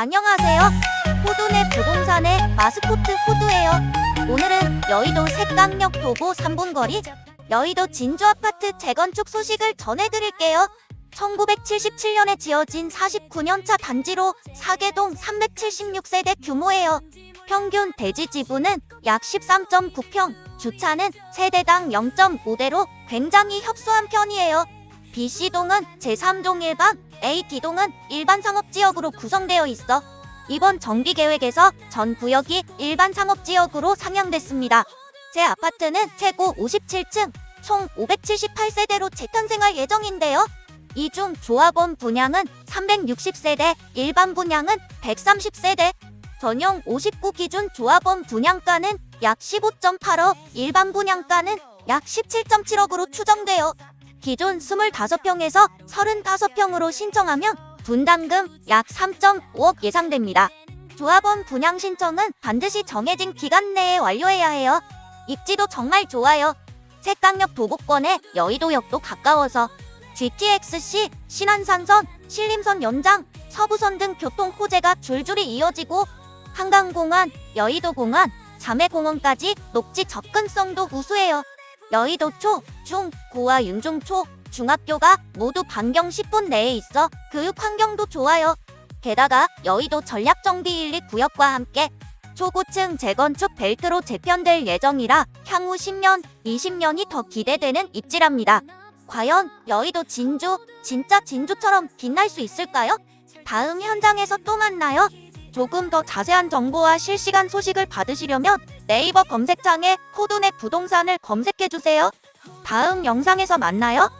안녕하세요. 호두네 부동산의 마스코트 호두예요. 오늘은 여의도 색강역 도보 3분 거리 여의도 진주 아파트 재건축 소식을 전해드릴게요. 1977년에 지어진 49년차 단지로 사계동 376세대 규모예요. 평균 대지 지분은 약 13.9평, 주차는 세대당 0.5대로 굉장히 협소한 편이에요. B씨동은 제3종 일반, AD동은 일반 상업지역으로 구성되어 있어 이번 정비계획에서 전 구역이 일반 상업지역으로 상향됐습니다. 제 아파트는 최고 57층, 총 578세대로 재탄생할 예정인데요. 이 중 조합원 분양은 360세대, 일반 분양은 130세대, 전용 59 기준 조합원 분양가는 약 15.8억, 일반 분양가는 약 17.7억으로 추정돼요. 기존 25평에서 35평으로 신청하면 분담금 약 3.5억 예상됩니다. 조합원 분양 신청은 반드시 정해진 기간 내에 완료해야 해요. 입지도 정말 좋아요. 색강역 도보권에 여의도역도 가까워서 GTX-C, 신안산선, 신림선 연장, 서부선 등 교통 호재가 줄줄이 이어지고 한강공원, 여의도공원, 자매공원까지 녹지 접근성도 우수해요. 여의도 초, 중, 고와 윤중초, 중학교가 모두 반경 10분 내에 있어 교육 환경도 좋아요. 게다가 여의도 전략정비 1, 2 구역과 함께 초고층 재건축 벨트로 재편될 예정이라 향후 10년, 20년이 더 기대되는 입지랍니다. 과연 여의도 진주, 진짜 진주처럼 빛날 수 있을까요? 다음 현장에서 또 만나요. 조금 더 자세한 정보와 실시간 소식을 받으시려면 네이버 검색창에 호두네 부동산을 검색해주세요. 다음 영상에서 만나요.